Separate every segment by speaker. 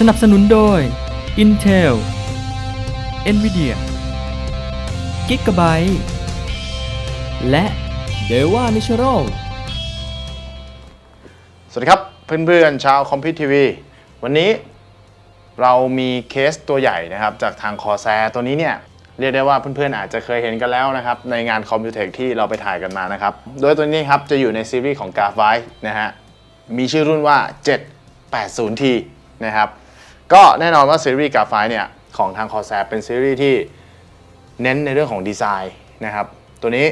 Speaker 1: สนับสนุนโดย Intel Nvidia Gigabyte และ Deva Natural
Speaker 2: สวัสดีครับ เพื่อนๆ ชาวคอมพิวทีวี วันนี้เรามีเคสตัวใหญ่นะครับ จากทางคอแซตัวนี้เนี่ย เรียกได้ว่าเพื่อนๆ อาจจะเคยเห็นกันแล้วนะครับ ในงานคอมพิวเทคที่เราไปถ่ายกันมานะครับ โดยตัวนี้ครับ จะอยู่ในซีรีส์ของ g a f i นะฮะมีชื่อรุ่นว่า 780T นะครับ ก็แน่นอนว่าซีรีส์ g a f i เนี่ยของทางคอแซเป็นซีรีส์ที่เน้นในเรื่องของดีไซน์นะครับตัวนี้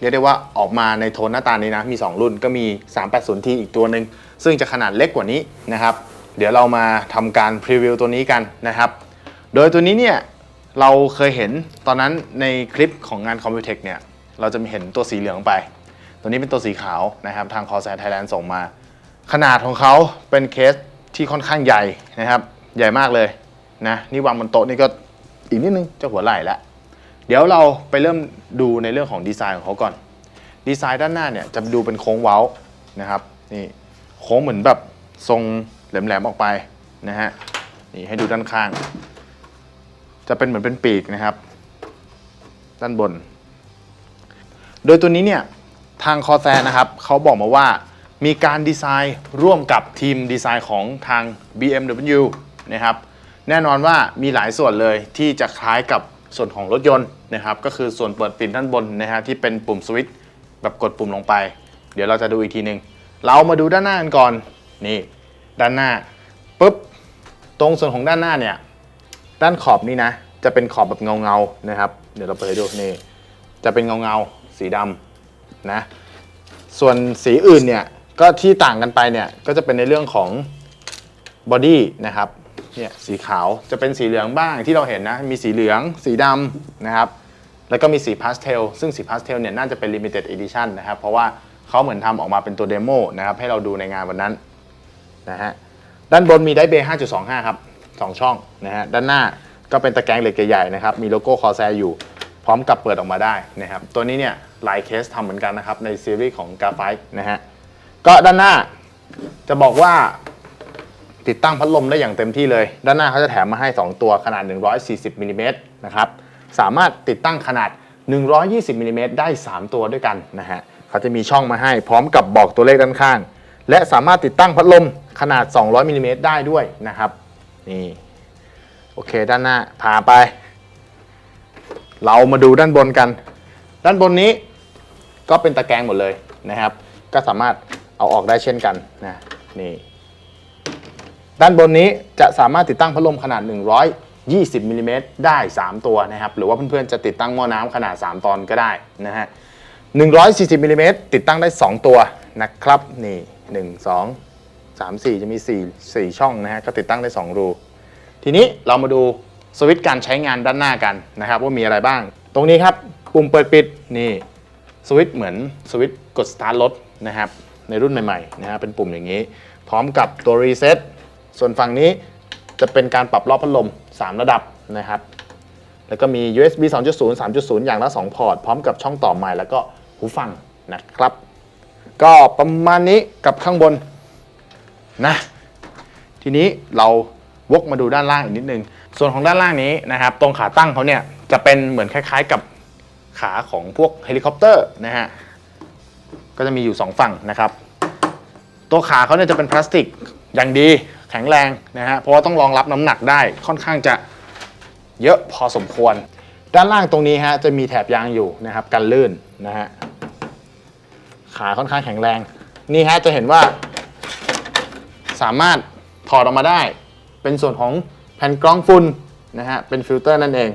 Speaker 2: เรียกได้ว่าออกมาในโทนหน้าตานี้นะ มี 2 รุ่นก็มี 380T อีกตัวหนึ่งซึ่งจะขนาดเล็กกว่านี้นะครับ เดี๋ยวเรามาทำการพรีวิวตัวนี้กันนะครับ โดยตัวนี้เนี่ยเราเคยเห็นตอนนั้นในคลิปของงานคอมพิวเทคเนี่ยเราจะเห็นตัวสีเหลืองไป ตัวนี้เป็นตัวสีขาวนะครับ ทางคอแซไทยแลนด์ส่งมา ขนาดของเขาเป็นเคส ที่ค่อนข้างใหญ่นะครับ ใหญ่มากเลยนะนี่วางบนโต๊ะนี่ก็อีกนิดนึงจะหัวไหล่แล้วเดี๋ยวเราไปเริ่มดูในเรื่องของดีไซน์ของเขาก่อน ดีไซน์ด้านหน้าเนี่ยจะดูเป็นโค้งเว้านะครับนี่โค้งเหมือนแบบทรงแหลมๆออกไปนะฮะนี่ให้ดูด้านข้าง จะเป็นเหมือนเป็นปีกนะครับ ด้านบน โดยตัวนี้เนี่ยทางคอแซนะครับเขาบอกมาว่า มีการดีไซน์ร่วมกับทีมดีไซน์ของทาง BMW นะครับ แน่นอนว่ามีหลายส่วนเลยที่จะคล้ายกับส่วนของรถยนต์นะครับ ก็คือส่วนเปิดปิดด้านบนนะฮะที่เป็นปุ่มสวิตช์แบบกดปุ่มลงไป เดี๋ยวเราจะดูอีกทีหนึ่งเรามาดูด้านหน้ากันก่อนนี่ ด้านหน้าปุ๊บตรงส่วนของด้านหน้าเนี่ยด้านขอบนี้นะ จะเป็นขอบแบบเงาเงานะครับ เดี๋ยวเราเปิดให้ดูนี่จะเป็นเงาเงาสีดำนะส่วนสีอื่นเนี่ย ก็ที่ต่างกันไปเนี่ยก็จะเป็นในเรื่องของบอดี้นะครับเนี่ยสีขาวจะเป็นสีเหลืองบ้างที่เราเห็นนะ มีสีเหลืองสีดำนะครับ แล้วก็มีสีพาสเทลซึ่งสีพาสเทลเนี่ยน่าจะเป็น limited edition นะครับ เพราะว่าเขาเหมือนทำออกมาเป็นตัวเดโมนะครับ ให้เราดูในงานวันนั้นนะฮะด้านบนมีไดเบย์5.25 ครับ 2 ช่องนะฮะด้านหน้าก็เป็นตะแกรงเหล็กใหญ่ๆนะครับ มีโลโก้คอแซอยู่พร้อมกับเปิดออกมาได้นะครับ ตัวนี้เนี่ยหลายเคสทำเหมือนกันนะครับในซีรีส์ของ g a f i นะฮะ ก็ด้านหน้าจะบอกว่า ติดตั้งพัดลมได้อย่างเต็มที่เลย ด้านหน้าเขาจะแถมมาให้ 2 ตัวขนาด 140มิลลิเมตรนะครับสามารถติดตั้งขนาด 120มิลลิเมตรได้ 3 ตัวด้วยกันนะฮะเขาจะมีช่องมาให้พร้อมกับบอกตัวเลขด้านข้าง และสามารถติดตั้งพัดลมขนาด 200มิลลิเมตรได้ด้วยนะครับนี่โอเคด้านหน้าพาไป เรามาดูด้านบนกัน ด้านบนนี้ก็เป็นตะแกรงหมดเลยนะครับ ก็สามารถ เอาออกได้เช่นกันนะนี่ด้านบนนี้จะสามารถติดตั้งพัดลมขนาด 120มิลลิเมตรได้ 3 ตัวนะครับ หรือว่าเพื่อนๆจะติดตั้งหม้อน้ำขนาด 3 ตอนก็ได้นะฮะ140มิลลิเมตรติดตั้งได้ 2 ตัวนะครับ นี่ 1 2 3 4 จะมี 4 4 ช่องนะฮะก็ติดตั้งได้ 2 รู ทีนี้เรามาดูสวิตช์การใช้งานด้านหน้ากันนะครับ ว่ามีอะไรบ้าง ตรงนี้ครับ ปุ่มเปิดปิดนี่สวิตช์เหมือนสวิตช์กดสตาร์ทรถนะครับ ในรุ่นใหม่ๆนะฮะเป็นปุ่มอย่างนี้ พร้อมกับตัวรีเซ็ตส่วนฝั่งนี้จะเป็นการปรับรอบพัดลม 3 ระดับนะครับ แล้วก็มี USB 2.0 3.0 อย่างละ 2 พอร์ต พร้อมกับช่องต่อใหม่แล้วก็หูฟังนะครับ ก็ประมาณนี้กับข้างบนนะทีนี้เราวกมาดูด้านล่างอีกนิดนึง ส่วนของด้านล่างนี้นะครับ ตรงขาตั้งเขาเนี่ยจะเป็นเหมือนคล้ายๆกับขาของพวกเฮลิคอปเตอร์นะฮะ ก็จะมีอยู่ 2 ฝั่งนะครับ ตัวขาเขาเนี่ยจะเป็นพลาสติกอย่างดีแข็งแรงนะฮะเพราะว่าต้องรองรับน้ำหนักได้ค่อนข้างจะเยอะพอสมควร ด้านล่างตรงนี้ฮะจะมีแถบยางอยู่นะครับกันลื่นนะฮะขาค่อนข้างแข็งแรง นี่ฮะจะเห็นว่า สามารถถอดออกมาได้ เป็นส่วนของแผ่นกรองฝุ่นนะฮะเป็นฟิลเตอร์นั่นเอง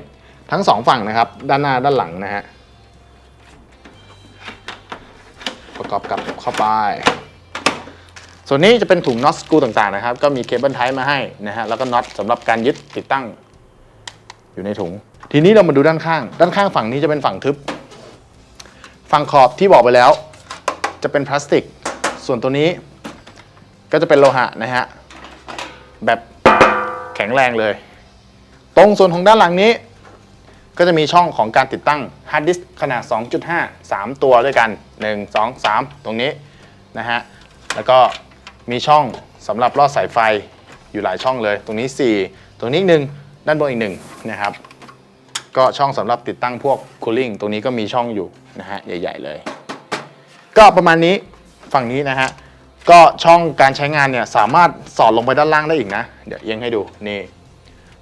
Speaker 2: ทั้งสองฝั่งนะครับ ด้านหน้าด้านหลังนะฮะ ประกอบกับเข้าไป ส่วนนี้จะเป็นถุงน็อตสกรูต่างๆนะครับ ก็มีเคเบิลไทป์มาให้นะฮะแล้วก็น็อตสำหรับการยึดติดตั้งอยู่ในถุง ทีนี้เรามาดูด้านข้าง ด้านข้างฝั่งนี้จะเป็นฝั่งทึบ ฝั่งขอบที่บอกไปแล้ว จะเป็นพลาสติก ส่วนตัวนี้ก็จะเป็นโลหะนะฮะแบบแข็งแรงเลย ตรงส่วนของด้านหลังนี้ ก็จะมีช่องของการติดตั้งฮาร์ดดิสก์ขนาด 2.5 3 ตัวด้วยกัน 1 2 3 ตรงนี้นะฮะ แล้วก็มีช่องสำหรับลอดสายไฟอยู่หลายช่องเลย ตรงนี้ 4 ตรงนี้หนึ่งด้านบนอีกหนึ่งนะครับ ก็ช่องสำหรับติดตั้งพวกคูลิ่งตรงนี้ก็มีช่องอยู่นะฮะใหญ่ ๆ เลย ก็ประมาณนี้ฝั่งนี้นะฮะ ก็ช่องการใช้งานเนี่ยสามารถสอดลงไปด้านล่างได้อีกนะ เดี๋ยวเอียงให้ดูนี่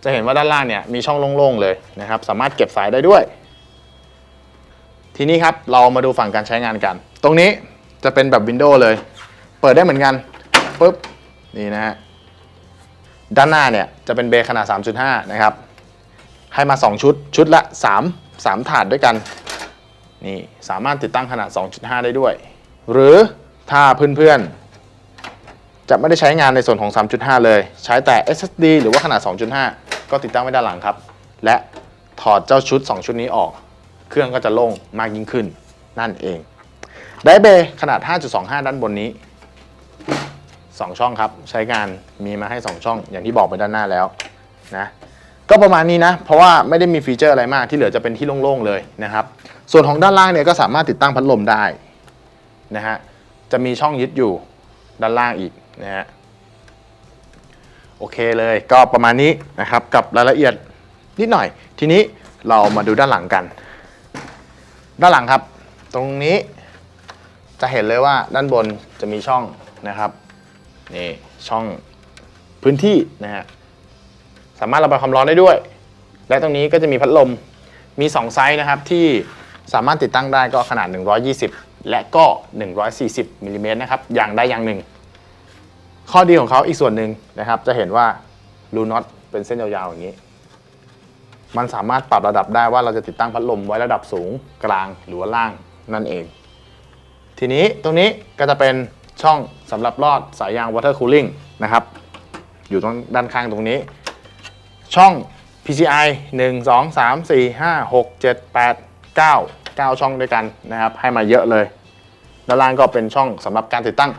Speaker 2: จะเห็นว่าด้านล่างเนี่ยมีช่องโล่งๆเลยนะครับ สามารถเก็บสายได้ด้วย ทีนี้ครับเรามาดูฝั่งการใช้งานกัน ตรงนี้จะเป็นแบบวินโดว์เลย เปิดได้เหมือนกันปุ๊บนี่นะฮะด้านหน้าเนี่ยจะเป็นเบย์ขนาด 3.5 นะครับ ให้มา 2 ชุด ชุดละ 3 3 ถาดด้วยกัน นี่สามารถติดตั้งขนาด 2.5 ได้ด้วย หรือถ้าเพื่อนๆ จะไม่ได้ใช้งานในส่วนของ 3.5 เลย ใช้แต่ SSD หรือว่าขนาด 2.5 ก็ติดตั้งไว้ด้านหลังครับ และถอดเจ้าชุด 2 ชุดนี้ออก เครื่องก็จะโล่งมากยิ่งขึ้นนั่นเอง ไดเบย์ขนาด 5.25 ด้านบนนี้ 2 ช่องครับ ใช้งานมีมาให้ 2 ช่อง อย่างที่บอกไปด้านหน้าแล้วนะก็ประมาณนี้นะ เพราะว่าไม่ได้มีฟีเจอร์อะไรมากที่เหลือจะเป็นที่โล่งๆเลยนะครับ ส่วนของด้านล่างเนี่ยก็สามารถติดตั้งพัดลมได้นะฮะจะมีช่องยึดอยู่ด้านล่างอีกนะฮะ โอเคเลยก็ประมาณนี้นะครับกับรายละเอียดนิดหน่อย ทีนี้เรามาดูด้านหลังกัน ด้านหลังครับ ตรงนี้จะเห็นเลยว่าด้านบนจะมีช่องนะครับนี่ช่องพื้นที่นะฮะสามารถระบายความร้อนได้ด้วย และตรงนี้ก็จะมีพัดลมมี 2 ไซส์นะครับที่สามารถติดตั้งได้ก็ขนาด 120 และก็ 140มิลลิเมตรนะครับอย่างใดอย่างหนึ่ง ข้อดีของเขาอีกส่วนหนึ่งนะครับ จะเห็นว่ารูน็อตเป็นเส้นยาวๆอย่างนี้ มันสามารถปรับระดับได้ว่าเราจะติดตั้งพัดลมไว้ระดับสูงกลางหรือว่าล่างนั่นเอง ทีนี้ตรงนี้ก็จะเป็นช่องสำหรับลอดสายยาง water cooling นะครับ อยู่ตรงด้านข้างตรงนี้ ช่อง PCI 1 2 3 4 5 6 7 8 9 9 ช่องด้วยกันนะครับ ให้มาเยอะเลย ด้านล่างก็เป็นช่องสำหรับการติดตั้ง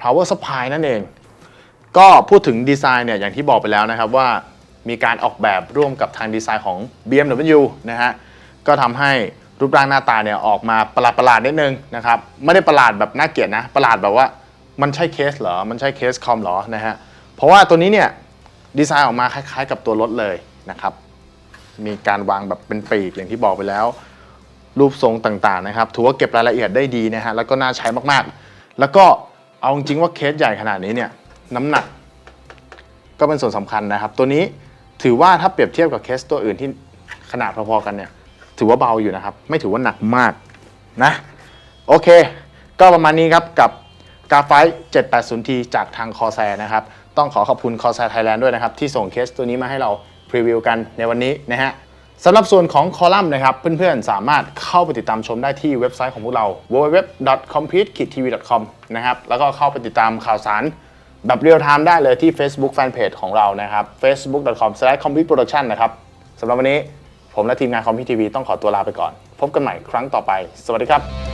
Speaker 2: power supply นั่นเอง ก็พูดถึงดีไซน์เนี่ยอย่างที่บอกไปแล้วนะครับว่ามีการออกแบบร่วมกับทางดีไซน์ของ BMW นะฮะก็ทำให้รูปร่างหน้าตาเนี่ยออกมาประหลาดประหลาดๆนิดนึงนะครับไม่ได้ประหลาดแบบน่าเกลียดนะประหลาดแบบว่ามันใช่เคสเหรอมันใช่เคสคอมเหรอนะฮะเพราะว่าตัวนี้เนี่ยดีไซน์ออกมาคล้ายๆ กับตัวรถเลยนะครับมีการวางแบบเป็นปีกอย่างที่บอกไปแล้ว รูปทรงต่างๆนะครับถือว่าเก็บรายละเอียดได้ดีนะฮะแล้วก็น่าใช้มากๆ แล้วก็เอาจริงว่าเคสใหญ่ขนาดนี้เนี่ย น้ำหนัก ก็เป็นส่วนสำคัญนะครับ ตัวนี้ถือว่าถ้าเปรียบเทียบกับเคสตัวอื่นที่ขนาดพอๆกันเนี่ย ถือว่าเบาอยู่นะครับ ไม่ถือว่าหนักมากนะ โอเค ก็ประมาณนี้ครับกับกาไฟ 780T จากทางคอแซนะครับ ต้องขอขอบคุณคอแซไทยแลนด์ด้วยนะครับ ที่ส่งเคสตัวนี้มาให้เราพรีวิวกันในวันนี้นะฮะสำหรับส่วนของคอลัมน์นะครับ เพื่อนๆ สามารถเข้าไปติดตามชมได้ที่เว็บไซต์ของพวกเรา www.complete-tv.com นะครับ แล้วก็เข้าไปติดตามข่าวสาร แบบเรียลไทม์ได้เลยที่ Facebook Fanpage ของเรานะครับ facebook.com/computeproduction นะครับสำหรับวันนี้ผมและทีมงานคอมพิวทีวีต้องขอตัวลาไปก่อน พบกันใหม่ครั้งต่อไป สวัสดีครับ